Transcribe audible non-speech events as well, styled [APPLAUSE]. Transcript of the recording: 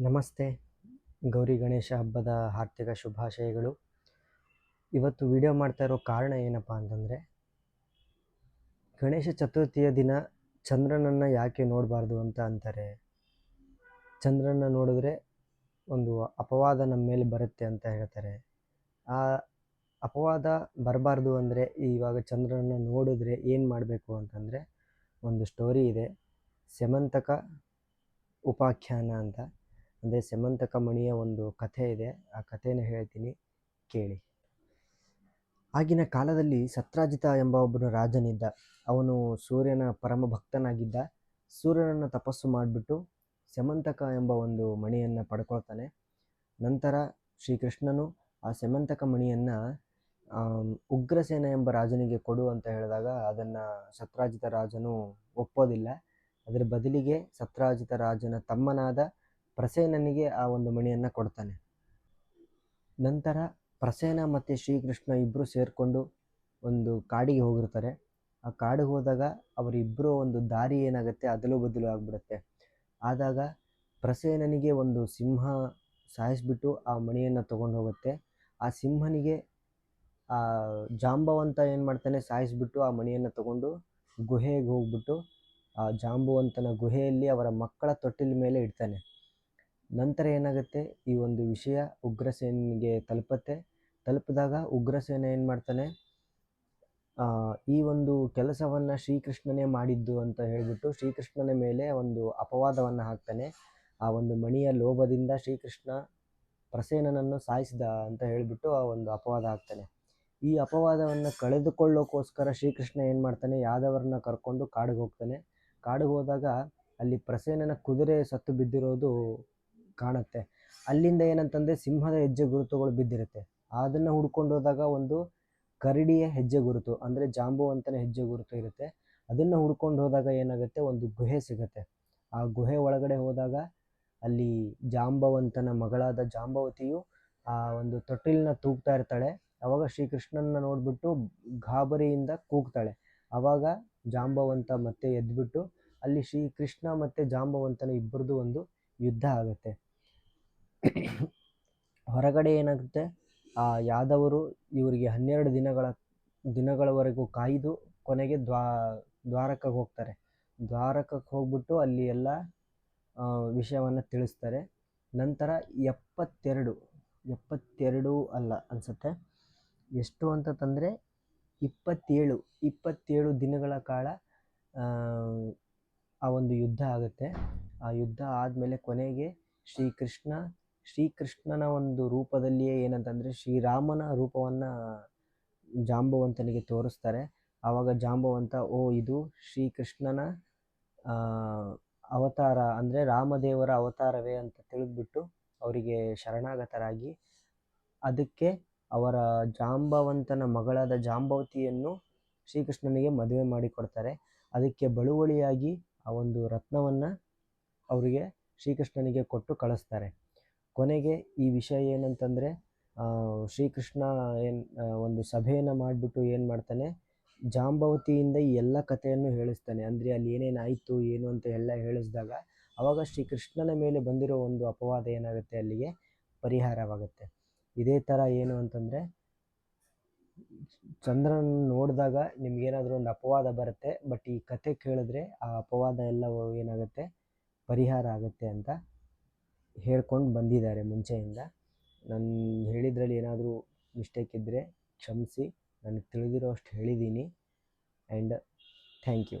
ನಮಸ್ತೆ. ಗೌರಿ ಗಣೇಶ ಹಬ್ಬದ ಹಾರ್ದಿಕ ಶುಭಾಶಯಗಳು. ಇವತ್ತು ವಿಡಿಯೋ ಮಾಡ್ತಾ ಇರೋ ಕಾರಣ ಏನಪ್ಪ ಅಂತಂದರೆ, ಗಣೇಶ ಚತುರ್ಥಿಯ ದಿನ ಚಂದ್ರನನ್ನು ಯಾಕೆ ನೋಡಬಾರ್ದು ಅಂತ ಅಂತಾರೆ. ಚಂದ್ರನ ನೋಡಿದ್ರೆ ಒಂದು ಅಪವಾದ ನಮ್ಮ ಮೇಲೆ ಬರುತ್ತೆ ಅಂತ ಹೇಳ್ತಾರೆ. ಆ ಅಪವಾದ ಬರಬಾರ್ದು ಅಂದರೆ ಇವಾಗ ಚಂದ್ರನ ನೋಡಿದ್ರೆ ಏನು ಮಾಡಬೇಕು ಅಂತಂದರೆ, ಒಂದು ಸ್ಟೋರಿ ಇದೆ. ಸೆಮಂತಕ ಉಪಾಖ್ಯಾನ ಅಂತ. ಅಂದರೆ ಸೆಮಂತಕ ಮಣಿಯ ಒಂದು ಕಥೆ ಇದೆ. ಆ ಕಥೆಯನ್ನು ಹೇಳ್ತೀನಿ, ಕೇಳಿ. ಆಗಿನ ಕಾಲದಲ್ಲಿ ಸತ್ರಾಜಿತ ಎಂಬ ಒಬ್ಬನು ರಾಜನಿದ್ದ. ಅವನು ಸೂರ್ಯನ ಪರಮ ಭಕ್ತನಾಗಿದ್ದ. ಸೂರ್ಯನನ್ನು ತಪಸ್ಸು ಮಾಡಿಬಿಟ್ಟು ಸೆಮಂತಕ ಎಂಬ ಒಂದು ಮಣಿಯನ್ನು ಪಡ್ಕೊಳ್ತಾನೆ. ನಂತರ ಶ್ರೀಕೃಷ್ಣನು ಆ ಸೆಮಂತಕ ಮಣಿಯನ್ನು ಉಗ್ರಸೇನ ಎಂಬ ರಾಜನಿಗೆ ಕೊಡು ಅಂತ ಹೇಳಿದಾಗ ಅದನ್ನು ಸತ್ರಾಜಿತ ರಾಜನು ಒಪ್ಪೋದಿಲ್ಲ. ಅದರ ಬದಲಿಗೆ ಸತ್ರಾಜಿತ ರಾಜನ ತಮ್ಮನಾದ ಪ್ರಸೇನನಿಗೆ ಆ ಒಂದು ಮಣಿಯನ್ನು ಕೊಡ್ತಾನೆ. ನಂತರ ಪ್ರಸೇನ ಮತ್ತು ಶ್ರೀಕೃಷ್ಣ ಇಬ್ಬರು ಸೇರಿಕೊಂಡು ಒಂದು ಕಾಡಿಗೆ ಹೋಗಿರ್ತಾರೆ. ಆ ಕಾಡಿಗೆ ಹೋದಾಗ ಅವರಿಬ್ಬರು ಒಂದು ದಾರಿ ಏನಾಗುತ್ತೆ ಅದಲು ಬದಲು ಆಗಿಬಿಡುತ್ತೆ. ಆದಾಗ ಪ್ರಸೇನನಿಗೆ ಒಂದು ಸಿಂಹ ಸಾಯಿಸ್ಬಿಟ್ಟು ಆ ಮಣಿಯನ್ನು ತೊಗೊಂಡು ಹೋಗುತ್ತೆ. ಆ ಸಿಂಹನಿಗೆ ಆ ಜಾಂಬವಂತ ಏನು ಮಾಡ್ತಾನೆ ಸಾಯಿಸ್ಬಿಟ್ಟು ಆ ಮಣಿಯನ್ನು ತಗೊಂಡು ಗುಹೆಗೆ ಹೋಗ್ಬಿಟ್ಟು ಆ ಜಾಂಬುವಂತನ ಗುಹೆಯಲ್ಲಿ ಅವರ ಮಕ್ಕಳ ತೊಟ್ಟಿಲ ಮೇಲೆ ಇಡ್ತಾನೆ. ನಂತರ ಏನಾಗುತ್ತೆ? ಈ ಒಂದು ವಿಷಯ ಉಗ್ರಸೇನಿಗೆ ತಲುಪತ್ತೆ. ತಲುಪಿದಾಗ ಉಗ್ರಸೇನ ಏನು ಮಾಡ್ತಾನೆ? ಈ ಒಂದು ಕೆಲಸವನ್ನು ಶ್ರೀಕೃಷ್ಣನೇ ಮಾಡಿದ್ದು ಅಂತ ಹೇಳಿಬಿಟ್ಟು ಶ್ರೀಕೃಷ್ಣನ ಮೇಲೆ ಒಂದು ಅಪವಾದವನ್ನು ಹಾಕ್ತಾನೆ. ಆ ಒಂದು ಮಣಿಯ ಲೋಭದಿಂದ ಶ್ರೀಕೃಷ್ಣ ಪ್ರಸೇನನನ್ನು ಸಾಯಿಸಿದ ಅಂತ ಹೇಳಿಬಿಟ್ಟು ಆ ಒಂದು ಅಪವಾದ ಹಾಕ್ತಾನೆ. ಈ ಅಪವಾದವನ್ನು ಕಳೆದುಕೊಳ್ಳೋಕ್ಕೋಸ್ಕರ ಶ್ರೀಕೃಷ್ಣ ಏನು ಮಾಡ್ತಾನೆ? ಯಾದವರನ್ನ ಕರ್ಕೊಂಡು ಕಾಡಿಗೆ ಹೋಗ್ತಾನೆ. ಕಾಡಿಗೆ ಹೋದಾಗ ಅಲ್ಲಿ ಪ್ರಸೇನನ ಕುದುರೆ ಸತ್ತು ಬಿದ್ದಿರೋದು ಕಾಣುತ್ತೆ. ಅಲ್ಲಿಂದ ಏನಂತಂದರೆ ಸಿಂಹದ ಹೆಜ್ಜೆ ಗುರುತುಗಳು ಬಿದ್ದಿರುತ್ತೆ. ಅದನ್ನು ಹುಡ್ಕೊಂಡು ಹೋದಾಗ ಒಂದು ಕರಡಿಯ ಹೆಜ್ಜೆ ಗುರುತು, ಅಂದರೆ ಜಾಂಬುವಂತನ ಹೆಜ್ಜೆ ಗುರುತು ಇರುತ್ತೆ. ಅದನ್ನು ಹುಡ್ಕೊಂಡು ಹೋದಾಗ ಏನಾಗುತ್ತೆ? ಒಂದು ಗುಹೆ ಸಿಗುತ್ತೆ. ಆ ಗುಹೆ ಒಳಗಡೆ ಹೋದಾಗ ಅಲ್ಲಿ ಜಾಂಬವಂತನ ಮಗಳಾದ ಜಾಂಬವತಿಯು ಆ ಒಂದು ತೊಟ್ಟಿಲನ್ನ ತೂಗ್ತಾ ಇರ್ತಾಳೆ. ಅವಾಗ ಶ್ರೀಕೃಷ್ಣನ ನೋಡಿಬಿಟ್ಟು ಗಾಬರಿಯಿಂದ ಕೂಗ್ತಾಳೆ. ಅವಾಗ ಜಾಂಬವಂತ ಮತ್ತೆ ಎದ್ಬಿಟ್ಟು ಅಲ್ಲಿ ಶ್ರೀಕೃಷ್ಣ ಮತ್ತು ಜಾಂಬವಂತನ ಇಬ್ಬರದು ಒಂದು ಯುದ್ಧ ಆಗುತ್ತೆ. [COUGHS] ಹೊರಗಡೆ ಏನಾಗುತ್ತೆ? ಆ ಯಾದವರು ಇವರಿಗೆ ಹನ್ನೆರಡು ದಿನಗಳ, ದಿನಗಳವರೆಗೂ ಕಾಯ್ದು ಕೊನೆಗೆ ದ್ವಾ, ದ್ವಾರಕಕ್ಕೆ ಹೋಗ್ತಾರೆ. ದ್ವಾರಕಕ್ಕೆ ಹೋಗ್ಬಿಟ್ಟು ಅಲ್ಲಿ ಎಲ್ಲ ವಿಷಯವನ್ನು ತಿಳಿಸ್ತಾರೆ. ನಂತರ ಎಪ್ಪತ್ತೆರಡು ಎಪ್ಪತ್ತೆರಡು ಅಲ್ಲ ಅನಿಸುತ್ತೆ. ಎಷ್ಟು ಅಂತಂದರೆ ಇಪ್ಪತ್ತೇಳು ಇಪ್ಪತ್ತೇಳು ದಿನಗಳ ಕಾಲ ಆ ಒಂದು ಯುದ್ಧ ಆಗುತ್ತೆ. ಆ ಯುದ್ಧ ಆದಮೇಲೆ ಕೊನೆಗೆ ಶ್ರೀಕೃಷ್ಣ ಶ್ರೀಕೃಷ್ಣನ ಒಂದು ರೂಪದಲ್ಲಿಯೇ ಏನಂತಂದರೆ ಶ್ರೀರಾಮನ ರೂಪವನ್ನು ಜಾಂಬವಂತನಿಗೆ ತೋರಿಸ್ತಾರೆ. ಆವಾಗ ಜಾಂಬವಂತ, ಓ, ಇದು ಶ್ರೀಕೃಷ್ಣನ ಅವತಾರ ಅಂದರೆ ರಾಮದೇವರ ಅವತಾರವೇ ಅಂತ ತಿಳಿದ್ಬಿಟ್ಟು ಅವರಿಗೆ ಶರಣಾಗತರಾಗಿ ಅದಕ್ಕೆ ಅವರ ಜಾಂಬವಂತನ ಮಗಳಾದ ಜಾಂಬವತಿಯನ್ನು ಶ್ರೀಕೃಷ್ಣನಿಗೆ ಮದುವೆ ಮಾಡಿಕೊಡ್ತಾರೆ. ಅದಕ್ಕೆ ಬಳುವಳಿಯಾಗಿ ಆ ಒಂದು ರತ್ನವನ್ನು ಅವರಿಗೆ ಶ್ರೀಕೃಷ್ಣನಿಗೆ ಕೊಟ್ಟು ಕಳಿಸ್ತಾರೆ. ಕೊನೆಗೆ ಈ ವಿಷಯ ಏನಂತಂದರೆ ಶ್ರೀಕೃಷ್ಣ ಏನು ಒಂದು ಸಭೆಯನ್ನು ಮಾಡಿಬಿಟ್ಟು ಏನು ಮಾಡ್ತಾನೆ, ಜಾಂಬವತಿಯಿಂದ ಈ ಎಲ್ಲ ಕಥೆಯನ್ನು ಹೇಳಿಸ್ತಾನೆ. ಅಂದರೆ ಅಲ್ಲಿ ಏನೇನಾಯಿತು ಏನು ಅಂತ ಎಲ್ಲ ಹೇಳಿಸಿದಾಗ ಆವಾಗ ಶ್ರೀಕೃಷ್ಣನ ಮೇಲೆ ಬಂದಿರೋ ಒಂದು ಅಪವಾದ ಏನಾಗುತ್ತೆ ಅಲ್ಲಿಗೆ? ಪರಿಹಾರವಾಗುತ್ತೆ. ಇದೇ ಥರ ಏನು ಅಂತಂದರೆ, ಚಂದ್ರನ ನೋಡಿದಾಗ ನಿಮಗೇನಾದರೂ ಒಂದು ಅಪವಾದ ಬರುತ್ತೆ, ಬಟ್ ಈ ಕತೆ ಕೇಳಿದ್ರೆ ಆ ಅಪವಾದ ಎಲ್ಲ ಏನಾಗುತ್ತೆ? ಪರಿಹಾರ ಆಗುತ್ತೆ ಅಂತ ಹೇಳ್ಕೊಂಡು ಬಂದಿದ್ದಾರೆ ಮುಂಚೆಯಿಂದ. ನಾನು ಹೇಳಿದ್ರಲ್ಲಿ ಏನಾದರೂ ಮಿಸ್ಟೇಕ್ ಇದ್ದರೆ ಕ್ಷಮಿಸಿ, ನನಗೆ ತಿಳಿದಿರೋ ಅಷ್ಟು ಹೇಳಿದ್ದೀನಿ ಆ್ಯಂಡ್ ಥ್ಯಾಂಕ್ ಯು